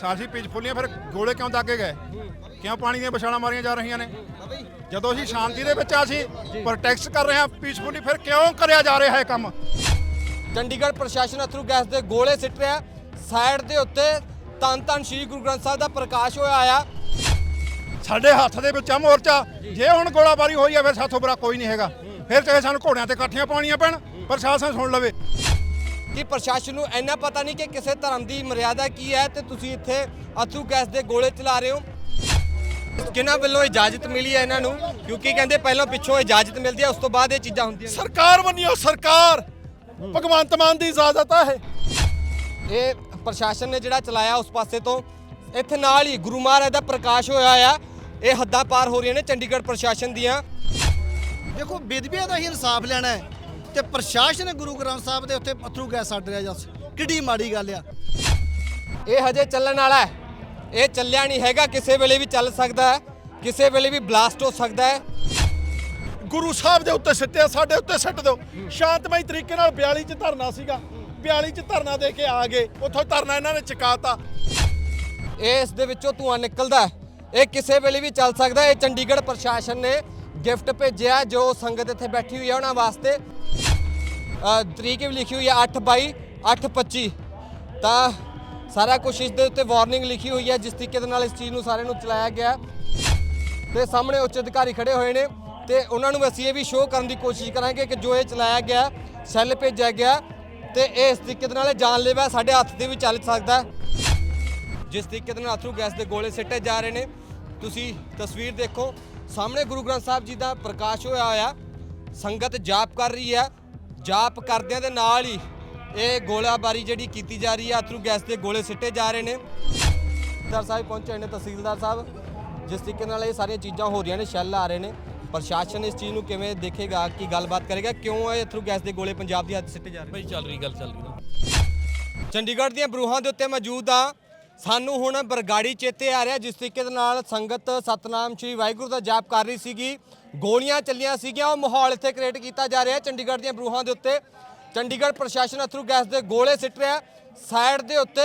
ਸਾਸੀ ਪੀਸਫੁਲੀਆਂ ਫਿਰ ਗੋਲੇ ਕਿਉਂ ਦਾਗੇ ਗਏ? ਕਿਉਂ ਪਾਣੀ ਦੀਆਂ ਵਿਛਾਲਾਂ ਮਾਰੀਆਂ ਜਾ ਰਹੀਆਂ ਨੇ? ਜਦੋਂ ਅਸੀਂ ਸ਼ਾਂਤੀ ਦੇ ਵਿੱਚ ਆ ਸੀ ਪ੍ਰੋਟੈਕਟ ਕਰ ਰਹੇ ਹਾਂ ਪੀਸਫੁਲੀ ਫਿਰ ਕਿਉਂ ਕਰਿਆ ਜਾ ਰਿਹਾ ਹੈ ਕੰਮ? ਚੰਡੀਗੜ੍ਹ ਪ੍ਰਸ਼ਾਸਨ ਅਥਰੂ ਗੈਸ ਦੇ ਗੋਲੇ ਸਿੱਟ ਰਿਹਾ। ਸਾਈਡ ਦੇ ਉੱਤੇ ਤਨ ਤਨ ਸ਼੍ਰੀ ਗੁਰੂ ਗ੍ਰੰਥ ਸਾਹਿਬ ਦਾ ਪ੍ਰਕਾਸ਼ ਹੋਇਆ ਆ ਸਾਡੇ ਹੱਥ ਦੇ ਵਿੱਚ ਆ ਮੋਰਚਾ। ਜੇ ਹੁਣ ਗੋਲਾਬਾਰੀ ਹੋਈ ਹੈ ਫਿਰ ਸਾਥੋਂ ਬੁਰਾ ਕੋਈ ਨਹੀਂ ਹੈਗਾ। ਫਿਰ ਚਾਹੇ ਸਾਨੂੰ ਘੋੜਿਆਂ ਤੇ ਇਕੱਠੀਆਂ ਪਾਉਣੀਆਂ ਪੈਣ ਪ੍ਰਸ਼ਾਸਨ ਸੁਣ ਲਵੇ। ਕਿ ਪ੍ਰਸ਼ਾਸਨ ਨੂੰ ਇੰਨਾ ਪਤਾ ਨਹੀਂ ਕਿ ਕਿਸੇ ਧਰਮ ਦੀ ਮਰਿਆਦਾ ਕੀ ਹੈ ਤੇ ਤੁਸੀਂ ਇੱਥੇ ਅਥਰੂ ਗੈਸ ਦੇ ਗੋਲੇ ਚਲਾ ਰਹੇ ਹੋ। ਕਿਹਨਾਂ ਵੱਲੋਂ ਇਜਾਜ਼ਤ ਮਿਲੀ ਹੈ ਇਹਨਾਂ ਨੂੰ? ਕਿਉਂਕਿ ਕਹਿੰਦੇ ਪਹਿਲਾਂ ਪਿੱਛੋਂ ਇਜਾਜ਼ਤ ਮਿਲਦੀ ਹੈ ਉਸ ਤੋਂ ਬਾਅਦ ਇਹ ਚੀਜ਼ਾਂ ਹੁੰਦੀਆਂ ਨੇ। ਸਰਕਾਰ ਬਣੀਓ ਸਰਕਾਰ! ਭਗਵੰਤ ਮਾਨ ਦੀ ਇਜਾਜ਼ਤ ਆ ਇਹ। ਇਹ ਪ੍ਰਸ਼ਾਸਨ ਨੇ ਜਿਹੜਾ ਚਲਾਇਆ ਉਸ ਪਾਸੇ ਤੋਂ ਇੱਥੇ ਨਾਲ ਹੀ ਗੁਰੂ ਮਹਾਰਾਜ ਦਾ ਪ੍ਰਕਾਸ਼ ਹੋਇਆ ਆ। ਇਹ ਹੱਦਾਂ ਪਾਰ ਹੋ ਰਹੀਆਂ ਨੇ ਚੰਡੀਗੜ੍ਹ ਪ੍ਰਸ਼ਾਸਨ ਦੀਆਂ। ਦੇਖੋ ਵਿਧਵਿਆਂ ਦਾ ਹੀ ਇਨਸਾਫ ਲੈਣਾ ਹੈ। ਤੇ ਪ੍ਰਸ਼ਾਸਨ ਗੁਰੂ ਗ੍ਰੰਥ ਸਾਹਿਬ ਦੇ ਉੱਤੇ ਅਥਰੂ ਗੈਸ ਛੱਡ ਰਿਹਾ ਜਸ। ਕਿੱਡੀ ਮਾੜੀ ਗੱਲ ਆ। ਇਹ ਹਜੇ ਚੱਲਣ ਵਾਲਾ ਹੈ। ਇਹ ਚੱਲਿਆ ਨਹੀਂ ਹੈਗਾ ਕਿਸੇ ਵੇਲੇ ਵੀ ਚੱਲ ਸਕਦਾ ਹੈ ਕਿਸੇ ਵੇਲੇ ਵੀ ਬਲਾਸਟ ਹੋ ਸਕਦਾ ਹੈ। ਗੁਰੂ ਸਾਹਿਬ ਦੇ ਉੱਤੇ ਸਿੱਟਿਆ ਸਾਡੇ ਉੱਤੇ ਸਿੱਟ ਦਿਓ। ਸ਼ਾਂਤਮਈ ਤਰੀਕੇ ਨਾਲ 42 ਚ ਧਰਨਾ ਸੀਗਾ। 42 ਚ ਧਰਨਾ ਦੇ ਕੇ ਆ ਗਏ ਉੱਥੋਂ ਧਰਨਾ ਇਹਨਾਂ ਨੇ ਚੁਕਾਤਾ। ਇਹ ਇਸ ਦੇ ਵਿੱਚੋਂ ਧੂਆਂ ਨਿਕਲਦਾ ਹੈ। ਇਹ ਕਿਸੇ ਵੇਲੇ ਵੀ ਚੱਲ ਸਕਦਾ ਹੈ। ਇਹ ਚੰਡੀਗੜ੍ਹ ਪ੍ਰਸ਼ਾਸਨ ਨੇ ਗਿਫਟ ਭੇਜਿਆ ਜੋ ਸੰਗਤ ਇੱਥੇ ਬੈਠੀ ਹੋਈ ਹੈ ਉਹਨਾਂ ਵਾਸਤੇ। ਤਰੀਕ ਵੀ ਲਿਖੀ ਹੋਈ ਹੈ 8 22 8 25 ਤਾਂ ਸਾਰਾ ਕੁਝ ਇਸ ਦੇ ਉੱਤੇ ਵਾਰਨਿੰਗ ਲਿਖੀ ਹੋਈ ਹੈ ਜਿਸ ਤਰੀਕੇ ਦੇ ਨਾਲ ਇਸ ਚੀਜ਼ ਨੂੰ ਸਾਰੇ ਨੂੰ ਚਲਾਇਆ ਗਿਆ। ਹੈ। ਤੇ ਸਾਹਮਣੇ ਉੱਚ ਅਧਿਕਾਰੀ ਖੜੇ ਹੋਏ ਨੇ ਤੇ ਉਹਨਾਂ ਨੂੰ ਅਸੀਂ ਇਹ ਵੀ ਸ਼ੋਅ ਕਰਨ ਦੀ ਕੋਸ਼ਿਸ਼ ਕਰਾਂਗੇ ਕਿ ਜੋ ਇਹ ਚਲਾਇਆ ਗਿਆ, ਸੈੱਲ ਭੇਜਿਆ ਗਿਆ ਤੇ ਇਹ ਇਸ ਤਰੀਕੇ ਦੇ ਨਾਲ ਇਹ ਜਾਨਲੇਵਾ ਸਾਡੇ ਹੱਥ ਤੇ ਵੀ ਚੱਲ ਸਕਦਾ। ਜਿਸ ਤਰੀਕੇ ਦੇ ਨਾਲ ਅਥਰੂ ਗੈਸ ਦੇ ਗੋਲੇ ਸਿੱਟੇ ਜਾ ਰਹੇ ਨੇ। ਤੁਸੀਂ ਤਸਵੀਰ ਦੇਖੋ ਸਾਹਮਣੇ ਗੁਰੂ ਗ੍ਰੰਥ ਸਾਹਿਬ ਜੀ ਦਾ ਪ੍ਰਕਾਸ਼ ਹੋਇਆ ਹੋਇਆ ਸੰਗਤ ਜਾਪ ਕਰ ਰਹੀ ਹੈ ਜਾਪ ਕਰਦਿਆਂ ਦੇ ਨਾਲ ਹੀ ਇਹ ਗੋਲਾਬਾਰੀ ਜਿਹੜੀ ਕੀਤੀ ਜਾ ਰਹੀ ਹੈ ਅਥਰੂ ਗੈਸ ਦੇ ਗੋਲੇ ਸਿੱਟੇ ਜਾ ਰਹੇ ਨੇ। ਤਹਿਸੀਲਦਾਰ ਸਾਹਿਬ ਪਹੁੰਚੇ ਨੇ ਤਹਿਸੀਲਦਾਰ ਸਾਹਿਬ ਜਿਸ ਤਰੀਕੇ ਨਾਲ ਇਹ ਸਾਰੀਆਂ ਚੀਜ਼ਾਂ ਹੋ ਰਹੀਆਂ ਨੇ ਸ਼ੈੱਲ ਆ ਰਹੇ ਨੇ। ਪ੍ਰਸ਼ਾਸਨ ਇਸ ਚੀਜ਼ ਨੂੰ ਕਿਵੇਂ ਦੇਖੇਗਾ ਕੀ ਗੱਲਬਾਤ ਕਰੇਗਾ ਕਿਉਂ ਇਹ ਅਥਰੂ ਗੈਸ ਦੇ ਗੋਲੇ ਪੰਜਾਬ ਦੀ ਹੱਦ ਸਿੱਟੇ ਜਾ ਰਹੇ ਨੇ? ਬਈ ਚੱਲ ਰਹੀ ਗੱਲ ਚੱਲ ਰਹੀ ਚੰਡੀਗੜ੍ਹ ਦੀਆਂ ਬਰੂਹਾਂ ਦੇ ਉੱਤੇ ਮੌਜੂਦ ਆ ਸਾਨੂੰ ਹੁਣ ਬਰਗਾੜੀ ਚੇਤੇ ਆ ਰਿਹਾ, ਜਿਸ ਤਰੀਕੇ ਦੇ ਨਾਲ ਸੰਗਤ ਸਤਨਾਮ ਸ਼੍ਰੀ ਵਾਹਿਗੁਰੂ ਦਾ ਜਾਪ ਕਰ ਰਹੀ ਸੀਗੀ। ਗੋਲੀਆਂ ਚੱਲੀਆਂ ਸੀਗੀਆਂ, ਉਹ ਮਾਹੌਲ ਇੱਥੇ ਕ੍ਰੀਏਟ ਕੀਤਾ ਜਾ ਰਿਹਾ ਚੰਡੀਗੜ੍ਹ ਦੀਆਂ ਬਰੂਹਾਂ ਦੇ ਉੱਤੇ। ਚੰਡੀਗੜ੍ਹ ਪ੍ਰਸ਼ਾਸਨ ਅਥਰੂ ਗੈਸ ਦੇ ਗੋਲੇ ਸਿੱਟ ਰਿਹਾ ਸਾਈਡ ਦੇ ਉੱਤੇ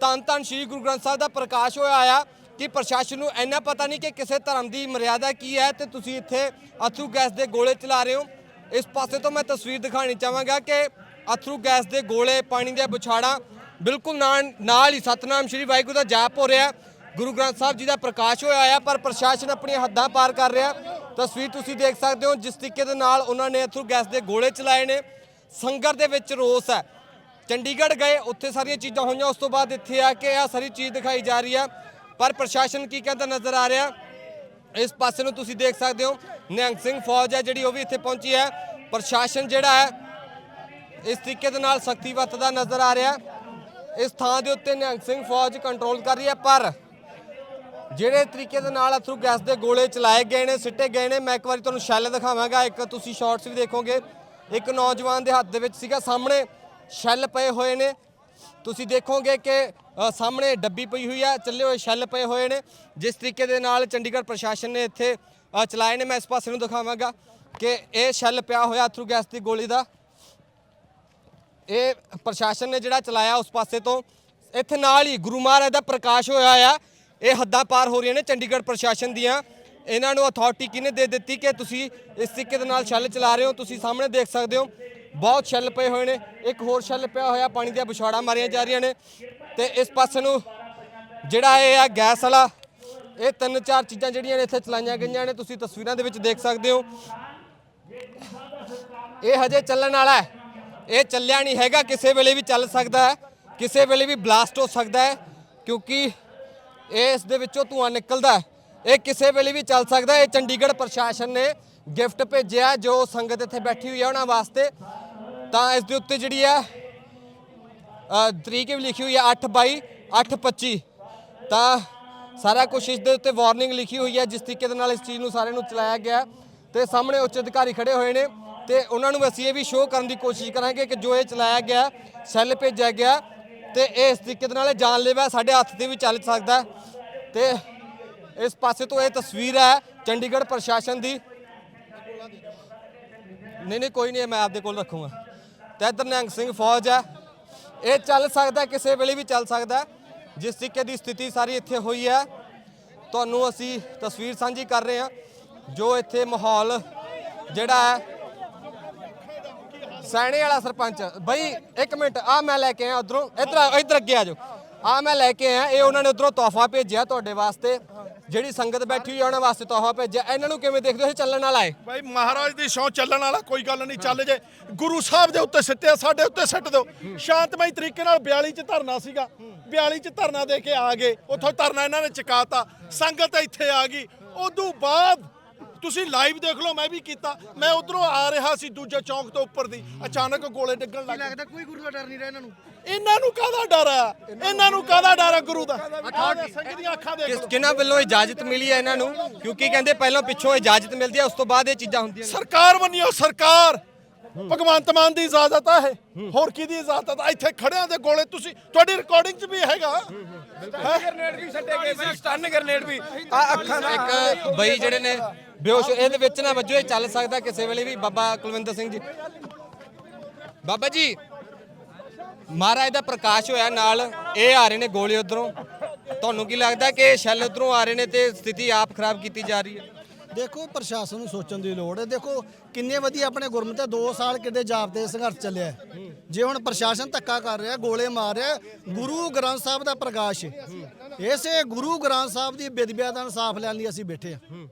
ਤਨ ਤਨ ਸ਼੍ਰੀ ਗੁਰੂ ਗ੍ਰੰਥ ਸਾਹਿਬ ਦਾ ਪ੍ਰਕਾਸ਼ ਹੋਇਆ ਆ ਕਿ ਪ੍ਰਸ਼ਾਸਨ ਨੂੰ ਇੰਨਾ ਪਤਾ ਨਹੀਂ ਕਿ ਕਿਸੇ ਧਰਮ ਦੀ ਮਰਿਆਦਾ ਕੀ ਹੈ ਤੇ ਤੁਸੀਂ ਇੱਥੇ ਅਥਰੂ ਗੈਸ ਦੇ ਗੋਲੇ ਚਲਾ ਰਹੇ ਹੋ। ਇਸ ਪਾਸੇ ਤੋਂ ਮੈਂ ਤਸਵੀਰ ਦਿਖਾਣੀ ਚਾਹਾਂਗਾ ਕਿ ਅਥਰੂ ਗੈਸ ਦੇ ਗੋਲੇ, ਪਾਣੀ ਦੀਆਂ ਬੁਛਾੜਾਂ ਬਿਲਕੁਲ ਨਾਲ ਨਾਲ ਹੀ ਸਤਨਾਮ ਸ਼੍ਰੀ ਵਾਹਿਗੁਰੂ ਦਾ ਜਾਪ ਹੋ ਰਿਹਾ। ਗੁਰੂ ਗ੍ਰੰਥ ਸਾਹਿਬ ਜੀ ਦਾ ਪ੍ਰਕਾਸ਼ ਹੋਇਆ ਆ, ਪਰ ਪ੍ਰਸ਼ਾਸਨ ਆਪਣੀਆਂ ਹੱਦਾਂ ਪਾਰ ਕਰ ਰਿਹਾ। ਤਸਵੀਰ ਤੁਸੀਂ ਦੇਖ ਸਕਦੇ ਹੋ, ਜਿਸ ਤਰੀਕੇ ਦੇ ਨਾਲ ਉਹਨਾਂ ਨੇ ਅਥਰੂ ਗੈਸ ਦੇ ਗੋਲੇ ਚਲਾਏ ਨੇ। ਸੰਗਰ ਦੇ ਵਿੱਚ ਰੋਸ ਹੈ। ਚੰਡੀਗੜ੍ਹ ਗਏ, ਉੱਥੇ ਸਾਰੀਆਂ ਚੀਜ਼ਾਂ ਹੋਈਆਂ, ਉਸ ਤੋਂ ਬਾਅਦ ਇੱਥੇ ਆ ਕੇ ਆ ਸਾਰੀ ਚੀਜ਼ ਦਿਖਾਈ ਜਾ ਰਹੀ ਆ। ਪਰ ਪ੍ਰਸ਼ਾਸਨ ਕੀ ਕਹਿੰਦਾ ਨਜ਼ਰ ਆ ਰਿਹਾ? ਇਸ ਪਾਸੇ ਨੂੰ ਤੁਸੀਂ ਦੇਖ ਸਕਦੇ ਹੋ, ਨਿਹੰਗ ਸਿੰਘ ਫੌਜ ਹੈ ਜਿਹੜੀ, ਉਹ ਵੀ ਇੱਥੇ ਪਹੁੰਚੀ ਹੈ। ਪ੍ਰਸ਼ਾਸਨ ਜਿਹੜਾ ਹੈ, ਇਸ ਤਰੀਕੇ ਦੇ ਨਾਲ ਸਖਤੀ ਵਰਤਦਾ ਨਜ਼ਰ ਆ ਰਿਹਾ। ਇਸ ਥਾਂ ਦੇ ਉੱਤੇ ਨਿਹੰਗ ਸਿੰਘ ਫੌਜ ਕੰਟਰੋਲ ਕਰ ਰਹੀ ਹੈ, ਪਰ ਜਿਹੜੇ ਤਰੀਕੇ ਦੇ ਨਾਲ ਅਥਰੂ ਗੈਸ ਦੇ ਗੋਲੇ ਚਲਾਏ ਗਏ ਨੇ, ਸਿੱਟੇ ਗਏ ਨੇ, ਮੈਂ ਇੱਕ ਵਾਰੀ ਤੁਹਾਨੂੰ ਸ਼ੈੱਲ ਦਿਖਾਵਾਂਗਾ, ਇੱਕ ਤੁਸੀਂ ਸ਼ਾਰਟਸ ਵੀ ਦੇਖੋਗੇ। ਇੱਕ ਨੌਜਵਾਨ ਦੇ ਹੱਥ ਦੇ ਵਿੱਚ ਸੀਗਾ, ਸਾਹਮਣੇ ਸ਼ੈੱਲ ਪਏ ਹੋਏ ਨੇ। ਤੁਸੀਂ ਦੇਖੋਗੇ ਕਿ ਸਾਹਮਣੇ ਡੱਬੀ ਪਈ ਹੋਈ ਆ, ਚੱਲੇ ਹੋਏ ਸ਼ੈੱਲ ਪਏ ਹੋਏ ਨੇ। ਜਿਸ ਤਰੀਕੇ ਦੇ ਨਾਲ ਚੰਡੀਗੜ੍ਹ ਪ੍ਰਸ਼ਾਸਨ ਨੇ ਇੱਥੇ ਚਲਾਏ ਨੇ, ਮੈਂ ਇਸ ਪਾਸੇ ਨੂੰ ਦਿਖਾਵਾਂਗਾ ਕਿ ਇਹ ਸ਼ੈੱਲ ਪਿਆ ਹੋਇਆ ਅਥਰੂ ਗੈਸ ਦੀ ਗੋਲੀ ਦਾ। ਇਹ ਪ੍ਰਸ਼ਾਸਨ ਨੇ ਜਿਹੜਾ ਚਲਾਇਆ ਉਸ ਪਾਸੇ ਤੋਂ, ਇੱਥੇ ਨਾਲ ਹੀ ਗੁਰੂ ਮਹਾਰਾਜ ਦਾ ਪ੍ਰਕਾਸ਼ ਹੋਇਆ ਆ। ਇਹ ਹੱਦਾਂ ਪਾਰ ਹੋ ਰਹੀਆਂ ਨੇ ਚੰਡੀਗੜ੍ਹ ਪ੍ਰਸ਼ਾਸਨ ਦੀਆਂ। ਇਹਨਾਂ ਨੂੰ ਅਥਾਰਟੀ ਕਿਹਨੇ ਦੇ ਦਿੱਤੀ ਕਿ ਤੁਸੀਂ ਇਸ ਤਰੀਕੇ ਦੇ ਨਾਲ ਛੱਲ ਚਲਾ ਰਹੇ ਹੋ? ਤੁਸੀਂ ਸਾਹਮਣੇ ਦੇਖ ਸਕਦੇ ਹੋ, ਬਹੁਤ ਛੱਲ ਪਏ ਹੋਏ ਨੇ। ਇੱਕ ਹੋਰ ਛੱਲ ਪਿਆ ਹੋਇਆ, ਪਾਣੀ ਦੀਆਂ ਵਿਛਾੜਾਂ ਮਾਰੀਆਂ ਜਾ ਰਹੀਆਂ ਨੇ। ਤੇ ਇਸ ਪਾਸੇ ਨੂੰ ਜਿਹੜਾ ਇਹ ਆ ਗੈਸ ਵਾਲਾ, ਇਹ ਤਿੰਨ ਚਾਰ ਚੀਜ਼ਾਂ ਜਿਹੜੀਆਂ ਨੇ ਇੱਥੇ ਚਲਾਈਆਂ ਗਈਆਂ ਨੇ। ਤੁਸੀਂ ਤਸਵੀਰਾਂ ਦੇ ਵਿੱਚ ਦੇਖ ਸਕਦੇ ਹੋ। ਇਹ ਹਜੇ ਚੱਲਣ ਵਾਲਾ ਹੈ। ਇਹ ਚੱਲਿਆ ਨਹੀਂ ਹੈਗਾ, ਕਿਸੇ ਵੇਲੇ ਵੀ ਚੱਲ ਸਕਦਾ ਹੈ, ਕਿਸੇ ਵੇਲੇ ਵੀ ਬਲਾਸਟ ਹੋ ਸਕਦਾ ਹੈ, ਕਿਉਂਕਿ ਇਹ ਇਸ ਦੇ ਵਿੱਚੋਂ ਧੂਆਂ ਨਿਕਲਦਾ ਇਹ ਕਿਸੇ ਵੇਲੇ ਵੀ ਚੱਲ ਸਕਦਾ ਇਹ ਚੰਡੀਗੜ੍ਹ ਪ੍ਰਸ਼ਾਸਨ ਨੇ ਗਿਫਟ ਭੇਜਿਆ, ਜੋ ਸੰਗਤ ਇੱਥੇ ਬੈਠੀ ਹੋਈ ਹੈ ਉਹਨਾਂ ਵਾਸਤੇ। ਤਾਂ ਇਸ ਦੇ ਉੱਤੇ ਜਿਹੜੀ ਹੈ ਤਰੀਕ ਵੀ ਲਿਖੀ ਹੋਈ ਹੈ 8 22 8 25 ਤਾਂ ਸਾਰਾ ਕੁਝ ਇਸ ਦੇ ਉੱਤੇ ਵਾਰਨਿੰਗ ਲਿਖੀ ਹੋਈ ਹੈ, ਜਿਸ ਤਰੀਕੇ ਦੇ ਨਾਲ ਇਸ ਚੀਜ਼ ਨੂੰ ਸਾਰੇ ਨੂੰ ਚਲਾਇਆ ਗਿਆ ਹੈ। ਤੇ ਸਾਹਮਣੇ ਉੱਚ ਅਧਿਕਾਰੀ ਖੜੇ ਹੋਏ ਨੇ। ਤੇ ਉਹਨਾਂ ਨੂੰ ਅਸੀਂ ਇਹ ਵੀ ਸ਼ੋਅ ਕਰਨ ਦੀ ਕੋਸ਼ਿਸ਼ ਕਰਾਂਗੇ ਕਿ ਜੋ ਇਹ ਚਲਾਇਆ ਗਿਆ ਸੈੱਲ ਭੇਜਿਆ ਗਿਆ ਤੇ ਇਹ ਇਸ ਤਰੀਕੇ ਦੇ ਨਾਲ ਇਹ ਜਾਨਲੇਵਾ ਹੈ, ਸਾਡੇ ਹੱਥ ਤੇ ਵੀ ਚੱਲ ਸਕਦਾ। ਹੈ। ਤੇ ਇਸ ਪਾਸੇ ਤੋਂ ਇਹ ਤਸਵੀਰ ਹੈ ਚੰਡੀਗੜ੍ਹ ਪ੍ਰਸ਼ਾਸਨ ਦੀ। ਨਹੀਂ ਨਹੀਂ ਕੋਈ ਨਹੀਂ ਮੈਂ ਆਪਦੇ ਕੋਲ ਰੱਖੂੰਗਾ। ਤੇ ਇੱਧਰ ਨਿਹੰਗ ਸਿੰਘ ਫੌਜ ਹੈ। ਇਹ ਚੱਲ ਸਕਦਾ ਕਿਸੇ ਵੇਲੇ ਵੀ ਚੱਲ ਸਕਦਾ। ਜਿਸ ਤਰੀਕੇ ਦੀ ਸਥਿਤੀ ਸਾਰੀ ਇੱਥੇ ਹੋਈ ਹੈ ਤੁਹਾਨੂੰ ਅਸੀਂ ਤਸਵੀਰ ਸਾਂਝੀ ਕਰ ਰਹੇ ਹਾਂ। ਜੋ ਇੱਥੇ ਮਾਹੌਲ ਜਿਹੜਾ ਹੈ ਸੈਣੇ ਵਾਲਾ ਸਰਪੰਚ। ਬਈ, ਇੱਕ ਮਿੰਟ ਆ ਮੈਂ ਲੈ ਕੇ ਆਇਆ ਉਧਰੋਂ। ਇਧਰ ਇਧਰ ਅੱਗੇ ਆ ਜਾਓ। ਆ ਮੈਂ ਲੈ ਕੇ ਆਇਆ, ਇਹ ਉਹਨਾਂ ਨੇ ਉਧਰੋਂ ਤੋਹਫਾ ਭੇਜਿਆ ਤੁਹਾਡੇ ਵਾਸਤੇ। ਜਿਹੜੀ ਸੰਗਤ ਬੈਠੀ ਹੋਈ ਆ, ਉਹਨਾਂ ਵਾਸਤੇ ਤੋਹਫਾ ਭੇਜਿਆ। ਇਹਨਾਂ ਨੂੰ ਕਿਵੇਂ ਦੇਖਦੇ ਹੋ, ਇਹ ਚੱਲਣ ਵਾਲਾ ਹੈ? ਭਾਈ ਮਹਾਰਾਜ ਦੀ ਸੌ ਚੱਲਣ ਵਾਲਾ, ਕੋਈ ਗੱਲ ਨਹੀਂ, ਚੱਲ ਜੇ। ਗੁਰੂ ਸਾਹਿਬ ਦੇ ਉੱਤੇ ਸਿੱਟਿਆ, ਸਾਡੇ ਉੱਤੇ ਸਿੱਟ ਦਿਓ। ਸ਼ਾਂਤਮਈ ਤਰੀਕੇ ਨਾਲ 42 ਚ ਧਰਨਾ ਸੀਗਾ। 42 ਚ ਧਰਨਾ ਦੇ ਕੇ ਆ ਗਏ। ਉੱਥੋਂ ਧਰਨਾ ਇਹਨਾਂ ਨੇ ਚੁਕਾਤਾ। ਸੰਗਤ ਇੱਥੇ ਆ ਗਈ। ਉਦੋਂ ਬਾਅਦ ਤੁਸੀਂ ਲਾਈਵ ਦੇਖ ਲਓ ਮੈਂ ਵੀ ਕੀਤਾ। ਮੈਂ ਉਧਰੋਂ ਆ ਰਿਹਾ ਸੀ ਦੂਜੇ ਚੌਂਕ ਤੋਂ ਉੱਪਰ ਦੀ। ਅਚਾਨਕ ਗੋਲੇ ਡਿੱਗਣ ਲੱਗ ਗਏ ਲੱਗਦਾ ਕੋਈ ਗੁਰੂ ਦਾ ਡਰ ਨਹੀਂ ਰਿਹਾ ਇਹਨਾਂ ਨੂੰ? ਇਹਨਾਂ ਨੂੰ ਕਾਹਦਾ ਡਰ ਆ? ਇਹਨਾਂ ਨੂੰ ਕਾਹਦਾ ਡਰ ਆ ਗੁਰੂ ਦਾ? ਆਹ ਸਿੰਘ ਦੀਆਂ ਅੱਖਾਂ ਦੇਖ ਕਿਸ ਲਓ। ਕਿਹਨਾਂ ਵੱਲੋਂ ਇਜਾਜ਼ਤ ਮਿਲੀ ਹੈ ਇਹਨਾਂ ਨੂੰ? ਕਿਉਂਕਿ ਕਹਿੰਦੇ ਪਹਿਲਾਂ ਪਿੱਛੋਂ ਇਜਾਜ਼ਤ ਮਿਲਦੀ ਹੈ ਉਸ ਤੋਂ ਬਾਅਦ ਇਹ ਚੀਜ਼ਾਂ ਹੁੰਦੀਆਂ ਨੇ। ਸਰਕਾਰ ਬਣੀਓ ਸਰਕਾਰ! ਭਗਵੰਤ ਮਾਨ ਦੀ ਇਜਾਜ਼ਤ ਆ ਇਹ। ਹੋਰ ਕਿਹਦੀ ਇਜਾਜ਼ਤ ਆ? ਇੱਥੇ ਖੜਿਆਂ ਦੇ ਗੋਲੇ ਤੁਸੀਂ ਤੁਹਾਡੀ ਰਿਕਾਰਡਿੰਗ 'ਚ ਵੀ ਹੈਗਾ। ਇੱਕ ਬਈ ਜਿਹੜੇ ਨੇ ਬੇਹੋਸ਼ ਇਹਦੇ ਵਿੱਚ ਨਾ ਵੱਜੋ ਇਹ ਚੱਲ ਸਕਦਾ ਕਿਸੇ ਵੇਲੇ ਵੀ। ਬਾਬਾ ਕੁਲਵਿੰਦਰ ਸਿੰਘ ਜੀ। ਬਾਬਾ ਜੀ ਮਹਾਰਾਜ ਦਾ ਪ੍ਰਕਾਸ਼ ਹੋਇਆ ਨਾਲ। ਇਹ ਆ ਰਹੇ ਨੇ ਗੋਲੇ ਉਧਰੋਂ। ਤੁਹਾਨੂੰ ਕੀ ਲੱਗਦਾ ਕਿ ਇਹ ਸ਼ੈਲ ਉਧਰੋਂ ਆ ਰਹੇ ਨੇ ਤੇ ਸਥਿਤੀ ਆਪ ਖਰਾਬ ਕੀਤੀ ਜਾ ਰਹੀ ਹੈ? ਦੇਖੋ ਪ੍ਰਸ਼ਾਸਨ ਨੂੰ ਸੋਚਣ ਦੀ ਲੋੜ ਹੈ ਦੇਖੋ ਕਿੰਨੇ ਵਧੀਆ ਆਪਣੇ ਗੁਰਮਤਿ 2 ਸਾਲ ਕਿੱਡੇ ਜਾਪਦੇ ਸੰਘਰਸ਼ ਚੱਲਿਆ ਹੈ। ਜੇ ਹੁਣ ਪ੍ਰਸ਼ਾਸਨ ਧੱਕਾ ਕਰ ਰਿਹਾ, ਗੋਲੇ ਮਾਰ ਰਿਹਾ, ਗੁਰੂ ਗ੍ਰੰਥ ਸਾਹਿਬ ਦਾ ਪ੍ਰਕਾਸ਼ ਹੈ। ਇਸੇ ਗੁਰੂ ਗ੍ਰੰਥ ਸਾਹਿਬ ਦੀ ਬੇਦਬੀਆਂ ਦਾ ਇਨਸਾਫ ਲੈਣ ਲਈ ਅਸੀਂ ਬੈਠੇ ਹਾਂ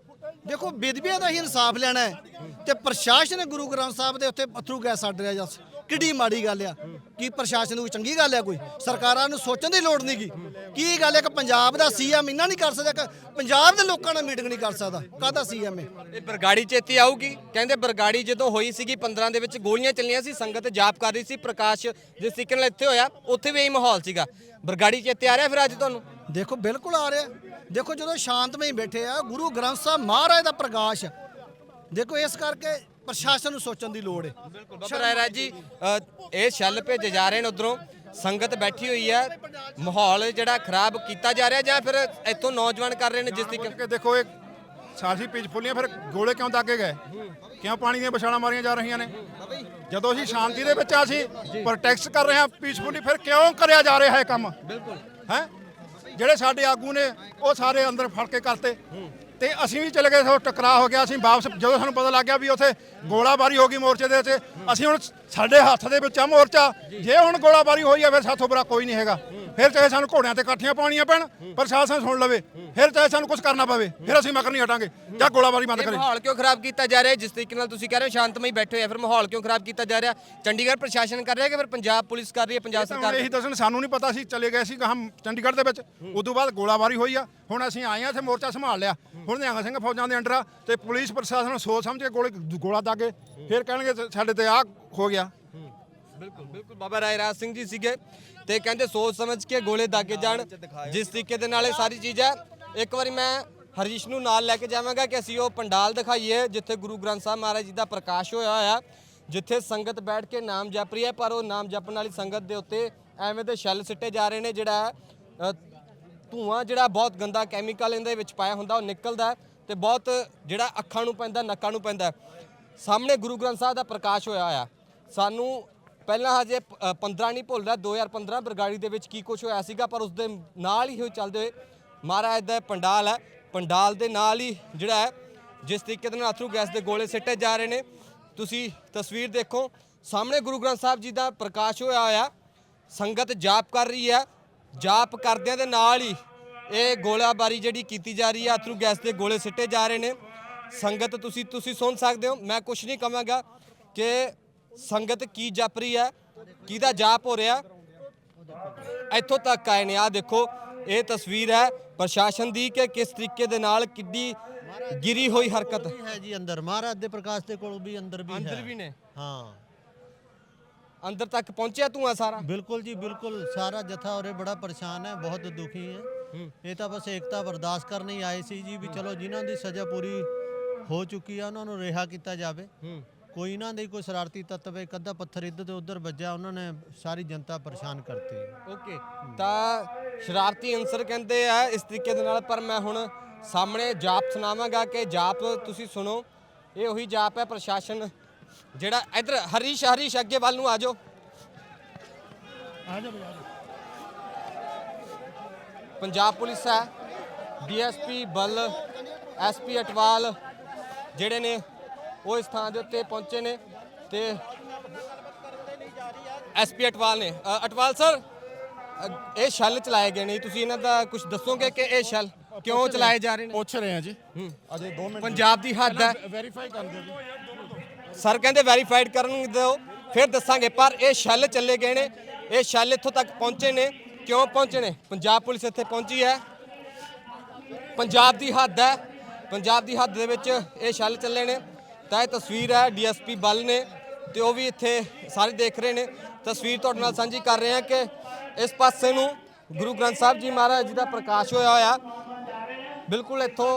ਦੇਖੋ ਬੇਦਬੀਆਂ ਦਾ ਹੀ ਇਨਸਾਫ ਲੈਣਾ ਹੈ ਤੇ ਪ੍ਰਸ਼ਾਸਨ ਗੁਰੂ ਗ੍ਰੰਥ ਸਾਹਿਬ ਦੇ ਉੱਤੇ ਅਥਰੂ ਗੈਸ ਛੱਡ ਰਿਹਾ ਜਸ ਕਿੱਡੀ ਮਾੜੀ ਗੱਲ ਆ? ਕੀ ਪ੍ਰਸ਼ਾਸਨ ਨੂੰ ਚੰਗੀ ਗੱਲ ਆ ਕੋਈ? ਸਰਕਾਰਾਂ ਨੂੰ ਸੋਚਣ ਦੀ ਲੋੜ ਨਹੀਂਗੀ ਕੀ ਗੱਲ ਹੈ ਕਿ ਪੰਜਾਬ ਦਾ ਸੀਐਮ ਇੰਨਾ ਨਹੀਂ ਕਰ ਸਕਦਾ ਪੰਜਾਬ ਦੇ ਲੋਕਾਂ ਨਾਲ ਮੀਟਿੰਗ ਨਹੀਂ ਕਰ ਸਕਦਾ। ਕਾਹਦਾ ਸੀਐਮ ਹੈ ਇਹ ਬਰਗਾੜੀ ਚੇਤੀ ਆਊਗੀ। ਕਹਿੰਦੇ ਬਰਗਾੜੀ ਜਦੋਂ ਹੋਈ ਸੀਗੀ 15 ਦੇ ਵਿੱਚ ਗੋਲੀਆਂ ਚੱਲੀਆਂ ਸੀ ਸੰਗਤ ਜਾਪ ਕਰ ਰਹੀ ਸੀ ਪ੍ਰਕਾਸ਼ ਜਿਸ ਤਰੀਕੇ ਨਾਲ ਇੱਥੇ ਹੋਇਆ ਉੱਥੇ ਵੀ ਇਹੀ ਮਾਹੌਲ ਸੀਗਾ। ਬਰਗਾੜੀ ਚੇਤੇ ਆ ਰਿਹਾ ਫਿਰ ਅੱਜ ਤੁਹਾਨੂੰ? ਦੇਖੋ ਬਿਲਕੁਲ ਆ ਰਿਹਾ। ਦੇਖੋ ਜਦੋਂ ਸ਼ਾਂਤਮਈ ਬੈਠੇ ਆ ਗੁਰੂ ਗ੍ਰੰਥ ਸਾਹਿਬ ਮਹਾਰਾਜ ਦਾ ਪ੍ਰਕਾਸ਼। ਦੇਖੋ ਇਸ ਕਰਕੇ ਪ੍ਰਸ਼ਾਸਨ ਨੂੰ ਸੋਚਣ ਦੀ ਲੋੜ ਹੈ। ਬਾਬਾ ਰਾਏ ਰਾਜ ਜੀ ਅ, ਇਹ ਛੱਲ ਭੇਜੇ ਜਾ ਰਹੇ ਨੇ ਉਧਰੋਂ। ਸੰਗਤ ਬੈਠੀ ਹੋਈ ਹੈ। ਮਾਹੌਲ ਜਿਹੜਾ ਖਰਾਬ ਕੀਤਾ ਜਾ ਰਿਹਾ ਜਾਂ ਫਿਰ ਇੱਥੋਂ ਨੌਜਵਾਨ ਕਰ ਰਹੇ ਨੇ ਜਿਸ ਤਰੀਕੇ ਕਿ ਦੇਖੋ ਇਹ ਸਾਸੀ ਪੀਸਫੁਲੀਆਂ ਫਿਰ ਗੋਲੇ ਕਿਉਂ ਦਾਗੇ ਗਏ? ਕਿਉਂ ਪਾਣੀ ਦੀਆਂ ਵਿਛਾਲਾਂ ਮਾਰੀਆਂ ਜਾ ਰਹੀਆਂ ਨੇ? ਜਦੋਂ ਅਸੀਂ ਸ਼ਾਂਤੀ ਦੇ ਵਿੱਚ ਆ ਸੀ ਪ੍ਰੋਟੈਕਟ ਕਰ ਰਹੇ ਹਾਂ ਪੀਸਫੁਲੀ ਫਿਰ ਕਿਉਂ ਕਰਿਆ ਜਾ ਰਿਹਾ ਹੈ ਕੰਮ? ਬਿਲਕੁਲ। ਹੈ? ਜਿਹੜੇ ਸਾਡੇ ਆਗੂ ਨੇ ਉਹ ਸਾਰੇ ਅੰਦਰ ਫੜ ਕੇ ਕਰਤੇ। ਤੇ ਅਸੀਂ ਵੀ ਚਲੇ ਗਏ, ਸੋ ਟਕਰਾਅ ਹੋ ਗਿਆ। ਅਸੀਂ ਵਾਪਸ, ਜਦੋਂ ਸਾਨੂੰ ਪਤਾ ਲੱਗ ਗਿਆ ਵੀ ਉੱਥੇ ਗੋਲਾਬਾਰੀ ਹੋ ਗਈ ਮੋਰਚੇ ਦੇ ਵਿੱਚ, ਅਸੀਂ ਹੁਣ ਸਾਡੇ ਹੱਥ ਦੇ ਵਿੱਚ ਆ ਮੋਰਚਾ। ਜੇ। ਹੁਣ ਗੋਲਾਬਾਰੀ ਹੋਈ ਹੈ ਫਿਰ ਸਾਥੋਂ ਬੁਰਾ ਕੋਈ ਨਹੀਂ ਹੈਗਾ। ਫਿਰ ਚਾਹੇ ਸਾਨੂੰ ਘੋੜਿਆਂ ਤੇ ਇਕੱਠੀਆਂ ਪਾਉਣੀਆਂ ਪੈਣ ਪ੍ਰਸ਼ਾਸਨ ਸੁਣ ਲਵੇ। ਫਿਰ ਚਾਹੇ ਸਾਨੂੰ ਕੁਝ ਕਰਨਾ ਪਵੇ ਫਿਰ ਅਸੀਂ ਮਗਰ ਨਹੀਂ ਹਟਾਂਗੇ। ਜਾਂ ਗੋਲਾਬਾਰੀ ਬੰਦ ਕਰੇ। ਮਾਹੌਲ ਕਿਉਂ ਖਰਾਬ ਕੀਤਾ ਜਾ ਰਿਹਾ? ਜਿਸ ਤਰੀਕੇ ਨਾਲ ਤੁਸੀਂ ਕਹਿ ਰਹੇ ਹੋ ਸ਼ਾਂਤਮਈ ਬੈਠੇ ਆ ਫਿਰ ਮਾਹੌਲ ਕਿਉਂ ਖਰਾਬ ਕੀਤਾ ਜਾ ਰਿਹਾ? ਚੰਡੀਗੜ੍ਹ ਪ੍ਰਸ਼ਾਸਨ ਕਰ ਰਿਹਾ ਕਿ ਫਿਰ ਪੰਜਾਬ ਪੁਲਿਸ ਕਰ ਰਹੀ ਹੈ ਪੰਜਾਬ ਸਰਕਾਰ ਇਹੀ ਦੱਸਣ ਸਾਨੂੰ ਨਹੀਂ ਪਤਾ ਸੀ ਚਲੇ ਗਏ ਸੀ ਹਮ ਚੰਡੀਗੜ੍ਹ ਦੇ ਵਿੱਚ। ਉਦੋਂ ਬਾਅਦ ਗੋਲਾਬਾਰੀ ਹੋਈ ਆ ਹੁਣ ਅਸੀਂ ਆਏ ਆ ਇੱਥੇ ਮੋਰਚਾ ਸੰਭਾਲ ਲਿਆ। ਹੁਣ ਨਿਹੰਗ ਸਿੰਘ ਫੌਜਾਂ ਦੇ ਅੰਡਰ ਆ ਤੇ ਪੁਲਿਸ ਪ੍ਰਸ਼ਾਸਨ ਸੋਚ ਸਮਝ ਕੇ ਗੋਲੇ ਗੋਲਾ ਦਾਗੇ। ਫਿਰ ਕਹਿਣਗੇ ਸਾਡੇ ਤੇ ਆਹ ਹੋ ਗਿਆ। ਬਿਲਕੁਲ ਬਿਲਕੁਲ। ਬਾਬਾ ਰਾਏ ਰਾਜ ਸਿੰਘ ਜੀ ਸੀਗੇ ਤੇ ਕਹਿੰਦੇ ਸੋਚ ਸਮਝ ਕੇ ਗੋਲੇ ਦਾਗੇ ਜਾਣ। ਜਿਸ ਤਰੀਕੇ ਦੇ ਨਾਲ ਇਹ ਸਾਰੀ ਚੀਜ਼ ਹੈ। ਇੱਕ ਵਾਰੀ ਮੈਂ ਹਰੀਸ਼ ਨੂੰ ਨਾਲ ਲੈ ਕੇ ਜਾਵਾਂਗਾ ਕਿ ਅਸੀਂ ਉਹ ਪੰਡਾਲ ਦਿਖਾਈਏ ਜਿੱਥੇ ਗੁਰੂ ਗ੍ਰੰਥ ਸਾਹਿਬ ਮਹਾਰਾਜ ਜੀ ਦਾ ਪ੍ਰਕਾਸ਼ ਹੋਇਆ ਹੋਇਆ ਜਿੱਥੇ ਸੰਗਤ ਬੈਠ ਕੇ ਨਾਮ ਜਪ ਰਹੀ ਹੈ ਪਰ ਉਹ ਨਾਮ ਜਪਣ ਵਾਲੀ ਸੰਗਤ ਦੇ ਉੱਤੇ ਐਵੇਂ ਦੇ ਛੱਲ ਸਿੱਟੇ ਜਾ ਰਹੇ ਨੇ ਜਿਹੜਾ ਧੂਆਂ ਜਿਹੜਾ ਬਹੁਤ ਗੰਦਾ ਕੈਮੀਕਲ ਇਹਦੇ ਵਿੱਚ ਪਾਇਆ ਹੁੰਦਾ ਉਹ ਨਿਕਲਦਾ ਤੇ ਬਹੁਤ ਜਿਹੜਾ ਅੱਖਾਂ ਨੂੰ ਪੈਂਦਾ ਨੱਕਾਂ ਨੂੰ ਪੈਂਦਾ। ਸਾਹਮਣੇ ਗੁਰੂ ਗ੍ਰੰਥ ਸਾਹਿਬ ਦਾ ਪ੍ਰਕਾਸ਼ ਹੋਇਆ ਹੋਇਆ। ਸਾਨੂੰ ਪਹਿਲਾਂ ਹਜੇ ਪ- ਅ, 15 ਨਹੀਂ ਭੁੱਲ ਰਿਹਾ 2015 ਬਰਗਾੜੀ ਦੇ ਵਿੱਚ ਕੀ ਕੁਝ ਹੋਇਆ ਸੀਗਾ ਪਰ ਉਸ ਦੇ ਨਾਲ ਹੀ ਹੋਏ ਚੱਲਦੇ ਹੋਏ ਮਹਾਰਾਜ ਦਾ ਪੰਡਾਲ ਹੈ। ਪੰਡਾਲ ਦੇ ਨਾਲ ਹੀ ਜਿਹੜਾ ਹੈ ਜਿਸ ਤਰੀਕੇ ਦੇ ਨਾਲ ਅਥਰੂ ਗੈਸ ਦੇ ਗੋਲੇ ਸਿੱਟੇ ਜਾ ਰਹੇ ਨੇ। ਤੁਸੀਂ ਤਸਵੀਰ ਦੇਖੋ ਸਾਹਮਣੇ ਗੁਰੂ ਗ੍ਰੰਥ ਸਾਹਿਬ ਜੀ ਦਾ ਪ੍ਰਕਾਸ਼ ਹੋਇਆ ਹੋਇਆ ਸੰਗਤ ਜਾਪ ਕਰ ਰਹੀ ਹੈ। ਜਾਪ ਕਰਦਿਆਂ ਦੇ ਨਾਲ ਹੀ ਇਹ ਗੋਲਾਬਾਰੀ ਜਿਹੜੀ ਕੀਤੀ ਜਾ ਰਹੀ ਹੈ ਅਥਰੂ ਗੈਸ ਦੇ ਗੋਲੇ ਸਿੱਟੇ ਜਾ ਰਹੇ ਨੇ। ਸੰਗਤ ਤੁਸੀਂ ਤੁਸੀਂ ਸੁਣ ਸਕਦੇ ਹੋ ਮੈਂ ਕੁਝ ਨਹੀਂ ਕਹਾਂਗਾ ਕਿ ਸੰਗਤ ਕੀ ਜਪ ਰਹੀ ਹੈ? ਕਿਹਦਾ ਜਾਪ ਹੋ ਰਿਹਾ? ਇੱਥੋਂ ਤੱਕ ਆਏ ਨੇ। ਆ ਦੇਖੋ ਇਹ ਤਸਵੀਰ ਹੈ ਪ੍ਰਸ਼ਾਸਨ ਦੀ ਕਿ ਕਿਸ ਤਰੀਕੇ ਦੇ ਨਾਲ ਕਿੱਡੀ ਗਿਰੀ ਹੋਈ ਹਰਕਤ। ਹੈ ਜੀ ਅੰਦਰ। ਮਹਾਰਾਜ ਦੇ ਪ੍ਰਕਾਸ਼ ਦੇ ਕੋਲ ਵੀ ਅੰਦਰ ਵੀ ਹੈ। ਅੰਦਰ ਵੀ ਨੇ। ਹਾਂ। ਅੰਦਰ ਤੱਕ ਪਹੁੰਚਿਆ ਧੂਆਂ ਸਾਰਾ? ਬਿਲਕੁਲ ਜੀ ਬਿਲਕੁਲ। ਸਾਰਾ ਜਥਾ ਉਰੇ ਬੜਾ ਪਰੇਸ਼ਾਨ ਹੈ ਬਹੁਤ ਦੁਖੀ ਹੈ। ਇਹ ਤਾਂ ਬਸ ਏਕਤਾ ਬਰਦਾਸ਼ਤ ਕਰਨ ਹੀ ਆਏ ਸੀ ਜੀ ਵੀ ਚਲੋ ਜਿਨ੍ਹਾਂ ਦੀ ਸਜ਼ਾ ਪੂਰੀ ਹੋ ਚੁੱਕੀ ਆ ਉਹਨਾਂ ਨੂੰ ਰਿਹਾ ਕੀਤਾ ਜਾਵੇ। ਕੋਈ ਇਹਨਾਂ ਦੇ ਕੋਈ ਸ਼ਰਾਰਤੀ ਤੱਤਵ ਇੱਕ ਅੱਧਾ ਪੱਥਰ ਇੱਧਰ ਤੇ ਉੱਧਰ ਵੱਜਾ ਉਹਨਾਂ ਨੇ ਸਾਰੀ ਜਨਤਾ ਪਰੇਸ਼ਾਨ ਕਰਤੀ। ਓਕੇ ਤਾਂ ਸ਼ਰਾਰਤੀ ਅੰਸਰ ਕਹਿੰਦੇ ਆ ਇਸ ਤਰੀਕੇ ਦੇ ਨਾਲ ਪਰ ਮੈਂ ਹੁਣ ਸਾਹਮਣੇ ਜਾਪ ਸੁਣਾਵਾਂਗਾ ਕਿ ਜਾਪ ਤੁਸੀਂ ਸੁਣੋ। ਇਹ ਉਹੀ ਜਾਪ ਹੈ ਪ੍ਰਸ਼ਾਸਨ ਜਿਹੜਾ ਇਧਰ ਹਰੀਸ਼ ਹਰੀਸ਼ ਅੱਗੇ ਵੱਲ ਨੂੰ ਆ ਜਾਓ। ਪੰਜਾਬ ਪੁਲਿਸ ਹੈ ਡੀਐਸਪੀ ਬੱਲ ਐਸਪੀ ਅਟਵਾਲ ਜਿਹੜੇ ਨੇ ਉਹ ਇਸ ਥਾਂ ਦੇ ਉੱਤੇ ਪਹੁੰਚੇ ਨੇ ਤੇ ਐਸਪੀ ਅਟਵਾਲ ਨੇ। ਅ, ਅਟਵਾਲ ਸਰ ਅ, ਇਹ ਸ਼ੈਲ ਚਲਾਏ ਗਏ ਨੇ ਤੁਸੀਂ ਇਹਨਾਂ ਦਾ ਕੁਝ ਦੱਸੋਗੇ ਕਿ ਇਹ ਸ਼ੈਲ ਕਿਉਂ ਚਲਾਏ ਜਾ ਰਹੇ ਨੇ? ਪੁੱਛ ਰਹੇ ਆ ਜੀ। ਅਜੇ 2 ਮਿੰਟ ਪੰਜਾਬ ਦੀ ਹੱਦ ਹੈ। ਵੈਰੀਫਾਈ ਕਰ ਦਿਓ ਜੀ। ਸਰ ਕਹਿੰਦੇ ਵੈਰੀਫਾਈਡ ਕਰਨ ਦਿਓ ਫਿਰ ਦੱਸਾਂਗੇ। ਪਰ ਇਹ ਸ਼ੈਲ ਚੱਲੇ ਗਏ ਨੇ। ਇਹ ਸ਼ੈਲ ਇੱਥੋਂ ਤੱਕ ਪਹੁੰਚੇ ਨੇ। ਕਿਉਂ ਪਹੁੰਚੇ ਨੇ? ਪੰਜਾਬ ਪੁਲਿਸ ਇੱਥੇ ਪਹੁੰਚੀ ਹੈ। ਪੰਜਾਬ ਦੀ ਹੱਦ ਹੈ। ਪੰਜਾਬ ਦੀ ਹੱਦ ਦੇ ਵਿੱਚ ਇਹ ਛੱਲ ਚੱਲੇ ਨੇ। ਤਾਂ ਇਹ ਤਸਵੀਰ ਹੈ ਡੀਐਸਪੀ ਬੱਲ ਨੇ ਤੇ ਉਹ ਵੀ ਇੱਥੇ ਸਾਰੇ ਦੇਖ ਰਹੇ ਨੇ। ਤਸਵੀਰ ਤੁਹਾਡੇ ਨਾਲ ਸਾਂਝੀ ਕਰ ਰਹੇ ਹਾਂ ਕਿ ਇਸ ਪਾਸੇ ਨੂੰ ਗੁਰੂ ਗ੍ਰੰਥ ਸਾਹਿਬ ਜੀ ਮਹਾਰਾਜ ਜੀ ਦਾ ਪ੍ਰਕਾਸ਼ ਹੋਇਆ ਹੋਇਆ। ਬਿਲਕੁਲ ਇੱਥੋਂ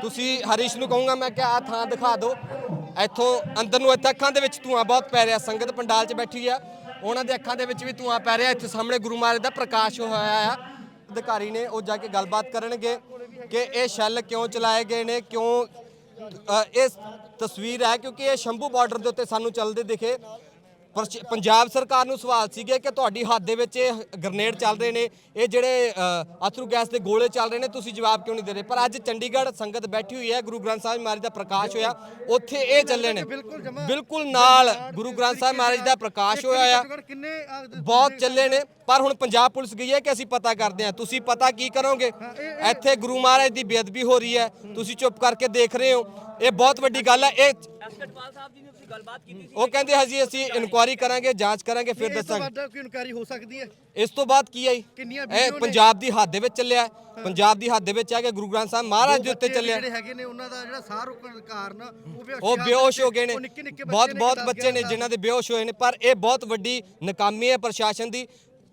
ਤੁਸੀਂ ਹਰੀਸ਼ ਨੂੰ ਕਹੂੰਗਾ ਮੈਂ ਕਿ ਆਹ ਥਾਂ ਦਿਖਾ ਦਿਓ। ਇੱਥੋਂ ਅੰਦਰ ਨੂੰ ਇੱਥੇ ਅੱਖਾਂ ਦੇ ਵਿੱਚ ਧੂਆਂ ਬਹੁਤ ਪੈ ਰਿਹਾ। ਸੰਗਤ ਪੰਡਾਲ 'ਚ ਬੈਠੀ ਆ। ਉਹਨਾਂ ਦੇ ਅੱਖਾਂ ਦੇ ਵਿੱਚ ਵੀ ਧੂਆਂ ਪੈ ਰਿਹਾ। ਇੱਥੇ ਸਾਹਮਣੇ ਗੁਰੂ ਮਹਾਰਾਜ ਦਾ ਪ੍ਰਕਾਸ਼ ਹੋਇਆ ਆ ਅਧਿਕਾਰੀ ਨੇ ਉਹ ਜਾ ਕੇ ਗੱਲਬਾਤ ਕਰਨਗੇ ਕਿ ਇਹ ਸ਼ੈੱਲ ਕਿਉਂ ਚਲਾਏ ਗਏ ਨੇ? ਕਿਉਂ ਇਸ ਤਸਵੀਰ ਹੈ ਕਿਉਂਕਿ ਇਹ ਸ਼ੰਭੂ ਬਾਰਡਰ ਦੇ ਉੱਤੇ ਸਾਨੂੰ ਚੱਲਦੇ ਦਿਖੇ। ਪਰਸ਼- ਪੰਜਾਬ ਸਰਕਾਰ ਨੂੰ ਸਵਾਲ ਸੀਗੇ ਕਿ ਤੁਹਾਡੀ ਹੱਦ ਦੇ ਵਿੱਚ ਇਹ ਗ੍ਰਨੇਡ ਚੱਲ ਰਹੇ ਨੇ ਇਹ ਜਿਹੜੇ ਅਥਰੂ ਗੈਸ ਦੇ ਗੋਲੇ ਚੱਲ ਰਹੇ ਨੇ ਤੁਸੀਂ ਜਵਾਬ ਕਿਉਂ ਨਹੀਂ ਦੇ ਰਹੇ? ਪਰ ਅੱਜ ਚੰਡੀਗੜ੍ਹ ਸੰਗਤ ਬੈਠੀ ਹੋਈ ਹੈ ਗੁਰੂ ਗ੍ਰੰਥ ਸਾਹਿਬ ਮਹਾਰਾਜ ਦਾ ਪ੍ਰਕਾਸ਼ ਹੋਇਆ ਉੱਥੇ ਇਹ ਚੱਲੇ ਨੇ। ਬਿਲਕੁਲ ਨਾਲ ਗੁਰੂ ਗ੍ਰੰਥ ਸਾਹਿਬ ਮਹਾਰਾਜ ਦਾ ਪ੍ਰਕਾਸ਼ ਹੋਇਆ ਆ। ਬਹੁਤ ਚੱਲੇ ਨੇ ਪਰ ਹੁਣ ਪੰਜਾਬ ਪੁਲਿਸ ਗਈ ਹੈ ਕਿ ਅਸੀਂ ਪਤਾ ਕਰਦੇ ਹਾਂ। ਤੁਸੀਂ ਪਤਾ ਕੀ ਕਰੋਗੇ? ਇੱਥੇ ਗੁਰੂ ਮਹਾਰਾਜ ਦੀ ਬੇਅਦਬੀ ਹੋ ਰਹੀ ਹੈ। ਤੁਸੀਂ ਚੁੱਪ ਕਰਕੇ ਦੇਖ ਰਹੇ ਹੋ। ਇਹ ਬਹੁਤ ਵੱਡੀ ਗੱਲ ਹੈ ਇਹ ਉਹ ਕਹਿੰਦੇ ਹਜੀ ਅਸੀਂ ਇਨਕੁਆਇਰੀ ਕਰਾਂਗੇ। ਜਾਂਚ ਕਰਾਂਗੇ ਫਿਰ ਦੱਸਾਂਗੇ। ਕੋਈ ਇਨਕੁਆਰੀ ਹੋ ਸਕਦੀ ਹੈ? ਇਸ ਤੋਂ ਬਾਅਦ ਕੀ ਆਈ ਇਹ ਨੇ? ਪੰਜਾਬ ਦੀ ਹੱਦ ਦੇ ਵਿੱਚ ਚੱਲਿਆ। ਪੰਜਾਬ ਦੀ ਹੱਦ ਦੇ ਵਿੱਚ ਆ ਕੇ ਗੁਰੂ ਗ੍ਰੰਥ ਸਾਹਿਬ ਮਹਾਰਾਜ ਦੇ ਉੱਤੇ ਚੱਲਿਆ। ਜਿਹੜੇ ਹੈਗੇ ਨੇ ਉਹਨਾਂ ਦਾ ਜਿਹੜਾ ਸਾਹ ਰੁਕਣ ਦਾ ਕਾਰਨ ਉਹ ਬੇਹੋਸ਼ੀ ਹੋ ਗਏ ਨੇ। ਬਹੁਤ ਨੇ, ਬਹੁਤ ਬੱਚੇ ਨੇ ਜਿਨ੍ਹਾਂ ਦੇ ਬੇਹੋਸ਼ ਹੋਏ ਨੇ ਪਰ ਇਹ ਬਹੁਤ ਵੱਡੀ ਨਾਕਾਮੀ ਹੈ ਪ੍ਰਸ਼ਾਸਨ ਦੀ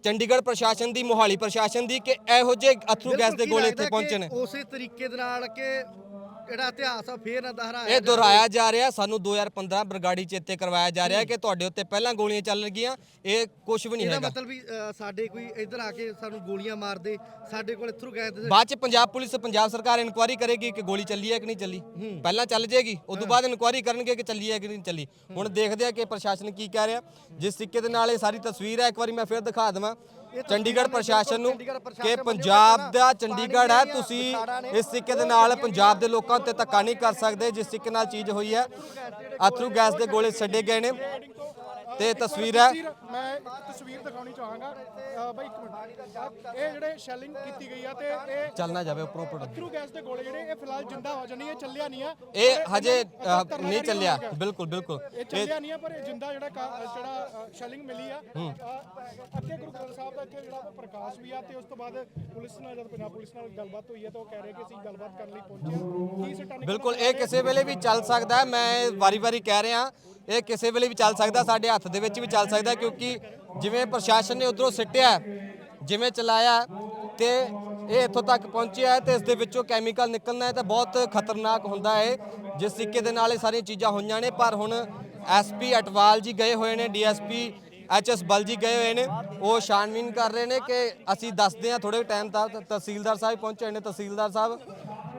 ਚੰਡੀਗੜ੍ਹ ਪ੍ਰਸ਼ਾਸਨ ਦੀ ਮੋਹਾਲੀ ਪ੍ਰਸ਼ਾਸਨ ਦੀ ਕਿ ਇਹੋ ਜਿਹੇ ਅਥਰੂ ਗੈਸ ਦੇ ਗੋਲੇ ਇੱਥੇ ਪਹੁੰਚੇ ਨੇ। ਕਿ ਉਸੇ ਤਰੀਕੇ ਦੇ ਨਾਲ ਕਿ ਜਿਹੜਾ ਇਤਿਹਾਸ ਆ ਫੇਰ ਨਾ ਦੁਹਰਾਇਆ ਇਹ। ਦੁਹਰਾਇਆ ਜਾ ਰਿਹਾ ਸਾਨੂੰ 2015 ਬਰਗਾੜੀ ਚੇਤੇ ਕਰਵਾਇਆ ਜਾ ਰਿਹਾ ਕਿ ਤੁਹਾਡੇ ਉੱਤੇ ਪਹਿਲਾਂ ਗੋਲੀਆਂ ਚੱਲ ਗਈਆਂ ਇਹ ਕੁਝ ਵੀ ਨਹੀਂ ਇਹਦਾ ਹੈਗਾ। ਮਤਲਬ ਵੀ ਅ, ਸਾਡੇ ਕੋਈ ਇੱਧਰ ਆ ਕੇ ਸਾਨੂੰ ਗੋਲੀਆਂ ਮਾਰਦੇ ਸਾਡੇ ਕੋਲ ਇਥਰੂ ਗਏ ਤੇ ਬਾਅਦ ਚ ਪੰਜਾਬ ਪੁਲਿਸ ਪੰਜਾਬ ਸਰਕਾਰ ਇਨਕੁਆਇਰੀ ਕਰੇਗੀ ਕਿ ਗੋਲੀ ਚੱਲੀ ਹੈ ਕਿ ਨਹੀਂ ਚੱਲੀ? ਪਹਿਲਾਂ ਚੱਲ ਜਾਏਗੀ ਉਸ ਤੋਂ ਬਾਅਦ ਇਨਕੁਆਇਰੀ ਕਰਨਗੇ ਕਿ ਚੱਲੀ ਹੈ ਕਿ ਨਹੀਂ ਚੱਲੀ। ਹੁਣ ਦੇਖਦੇ ਆ ਕਿ ਪ੍ਰਸ਼ਾਸਨ ਕੀ ਕਹਿ ਰਿਹਾ। ਜਿਸ ਤਰੀਕੇ ਦੇ ਨਾਲ ਇਹ ਸਾਰੀ ਤਸਵੀਰ ਹੈ ਇੱਕ ਵਾਰੀ ਮੈਂ ਫਿਰ ਦਿਖਾ ਦਵਾਂ। ਚੰਡੀਗੜ੍ਹ ਪ੍ਰਸ਼ਾਸਨ ਨੂੰ ਕਿ ਪੰਜਾਬ ਦਾ ਚੰਡੀਗੜ੍ਹ ਹੈ ਤੁਸੀਂ ਇਸ ਤਰੀਕੇ ਦੇ ਨਾਲ ਪੰਜਾਬ ਦੇ ਲੋਕਾਂ ਉੱਤੇ ਧੱਕਾ ਨਹੀਂ ਕਰ ਸਕਦੇ ਜਿਸ ਤਰੀਕੇ ਨਾਲ ਚੀਜ਼ ਹੋਈ ਹੈ। ਅਥਰੂ ਗੈਸ ਦੇ ਗੋਲੇ ਛੱਡੇ ਗਏ ਨੇ। ਤੇ ਤਸਵੀਰ ਹੈ। ਮੈਂ ਇੱਕ ਤਸਵੀਰ ਦਿਖਾਉਣੀ ਚਾਹਾਂਗਾ। ਬਾਈ ਇੱਕ ਮਿੰਟ। ਇਹ ਜਿਹੜੇ ਸ਼ੈਲਿੰਗ ਕੀਤੀ ਗਈ ਆ ਤੇ ਇਹ ਚੱਲਣਾ ਜਾਵੇ ਉੱਪਰੋਂ ਉੱਪਰ। ਥਰੂ ਗੈਸ ਦੇ ਗੋਲੇ ਜਿਹੜੇ ਇਹ ਫਿਲਹਾਲ ਜਿੰਦਾ ਹੋ ਜਾਣੀ ਇਹ ਚੱਲਿਆ ਨਹੀਂ ਆ। ਇਹ ਹਜੇ ਨਹੀਂ ਚੱਲਿਆ। ਬਿਲਕੁਲ ਬਿਲਕੁਲ। ਇਹ ਚੱਲਿਆ ਨਹੀਂ ਆ ਪਰ ਇਹ ਜਿੰਦਾ ਜਿਹੜਾ ਜਿਹੜਾ ਸ਼ੈਲਿੰਗ ਮਿਲੀ ਆ। ਅੱਗੇ ਗੁਰੂ ਗ੍ਰੰਥ ਸਾਹਿਬ ਦਾ ਇੱਥੇ ਜਿਹੜਾ ਪ੍ਰਕਾਸ਼ ਵੀ ਆ ਤੇ ਉਸ ਤੋਂ ਬਾਅਦ ਪੁਲਿਸ ਨਾਲ ਜਦ ਪੰਜਾਬ ਪੁਲਿਸ ਨਾਲ ਗੱਲਬਾਤ ਹੋਈ ਹੈ ਤਾਂ ਉਹ ਕਹਿ ਰਹੇ ਕਿ ਅਸੀਂ ਗੱਲਬਾਤ ਕਰਨ ਲਈ ਪਹੁੰਚੇ ਨਿਕਲਣਾ ਬਿਲਕੁਲ ਇਹ ਕਿਸੇ ਵੇਲੇ ਵੀ ਚੱਲ ਸਕਦਾ ਮੈਂ ਵਾਰੀ-ਵਾਰੀ ਕਹਿ ਰਿਹਾ ਇਹ ਕਿਸੇ ਵੇਲੇ ਵੀ ਚੱਲ ਸਕਦਾ ਸਾਡੇ ਹੱਥ ਹੱਥ ਦੇ ਵਿੱਚ ਵੀ ਚੱਲ ਸਕਦਾ ਕਿਉਂਕਿ ਜਿਵੇਂ ਪ੍ਰਸ਼ਾਸਨ ਨੇ ਉਧਰੋਂ ਸਿੱਟਿਆ, ਜਿਵੇਂ ਚਲਾਇਆ ਤੇ ਇਹ ਇੱਥੋਂ ਤੱਕ ਪਹੁੰਚਿਆ ਹੈ ਤੇ ਇਸ ਦੇ ਵਿੱਚੋਂ ਕੈਮੀਕਲ ਨਿਕਲਣਾ ਹੈ ਤਾਂ ਬਹੁਤ ਖਤਰਨਾਕ ਹੁੰਦਾ ਹੈ। ਜਿਸ ਤਰੀਕੇ ਦੇ ਨਾਲ ਇਹ ਸਾਰੀਆਂ ਚੀਜ਼ਾਂ ਹੋਈਆਂ ਨੇ, ਪਰ ਹੁਣ ਐਸਪੀ ਅਟਵਾਲ ਜੀ ਗਏ ਹੋਏ ਨੇ ਡੀਐਸਪੀ ਐਚਐਸ ਬਲ ਜੀ ਗਏ ਹੋਏ ਨੇ, ਉਹ ਛਾਣਬੀਨ ਕਰ ਰਹੇ ਨੇ ਕਿ ਅਸੀਂ ਦੱਸਦੇ ਹਾਂ ਥੋੜੇ ਟਾਈਮ ਤੱਕ ਤਹਿਸੀਲਦਾਰ ਸਾਹਿਬ ਪਹੁੰਚੇ ਨੇ, ਤਹਿਸੀਲਦਾਰ ਸਾਹਿਬ,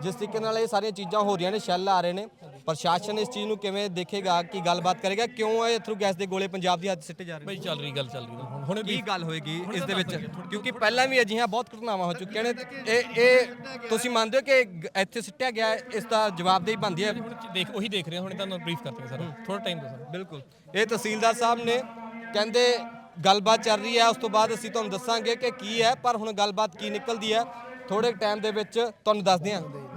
ਜਿਸ ਤਰੀਕੇ ਨਾਲ ਇਹ ਸਾਰੀਆਂ ਚੀਜ਼ਾਂ ਹੋ ਰਹੀਆਂ ਨੇ, ਸ਼ੈੱਲ ਆ ਰਹੇ ਨੇ। ਪ੍ਰਸ਼ਾਸਨ ਇਸ ਚੀਜ਼ ਨੂੰ ਕਿਵੇਂ ਦੇਖੇਗਾ ਕੀ ਗੱਲਬਾਤ ਕਰੇਗਾ ਕਿਉਂ ਇਹ ਥਰੂ ਗੈਸ ਦੇ ਗੋਲੇ ਪੰਜਾਬ ਦੀ ਹੱਦ ਸਿੱਟੇ ਜਾ ਰਹੇ ਬਈ ਚੱਲ ਰਹੀ ਗੱਲ ਚੱਲ ਰਹੀ ਨਾ ਹੁਣ ਹੁਣੇ ਕੀ ਗੱਲ ਹੋਏਗੀ ਇਸ ਦੇ ਵਿੱਚ? ਕਿਉਂਕਿ ਪਹਿਲਾਂ ਵੀ ਅਜਿਹੀਆਂ ਬਹੁਤ ਘਟਨਾਵਾਂ ਹੋ ਚੁੱਕੀਆਂ ਨੇ। ਇਹ ਇਹ ਤੁਸੀਂ ਮੰਨਦੇ ਹੋ ਕਿ ਗ- ਇੱਥੇ ਸਿੱਟਿਆ ਗਿਆ ਹੈ, ਇਸ ਦਾ ਜਵਾਬਦੇਹੀ ਬਣਦੀ ਹੈ? ਹੁਣ ਦੇਖ ਉਹੀ ਦੇਖ ਰਹੇ ਹਾਂ ਹੁਣੇ ਤੁਹਾਨੂੰ ਬਰੀਫ ਕਰਦੇ ਹਾਂ ਸਰ। ਥੋੜਾ ਟਾਈਮ ਦਿਓ ਸਰ ਬਿਲਕੁਲ। ਇਹ ਤਹਿਸੀਲਦਾਰ ਸਾਹਿਬ ਨੇ ਕਹਿੰਦੇ ਗੱਲਬਾਤ ਚੱਲ ਰਹੀ ਹੈ ਉਸ ਤੋਂ ਬਾਅਦ ਅਸੀਂ ਤੁਹਾਨੂੰ ਦੱਸਾਂਗੇ ਕਿ ਕੀ ਹੈ ਪਰ ਹੁਣ ਗੱਲਬਾਤ ਕੀ ਨਿਕਲਦੀ ਹੈ ਥੋੜੇ ਟਾਈਮ ਦੇ ਵਿੱਚ ਤੁਹਾਨੂੰ ਦੱਸਦੇ ਹਾਂ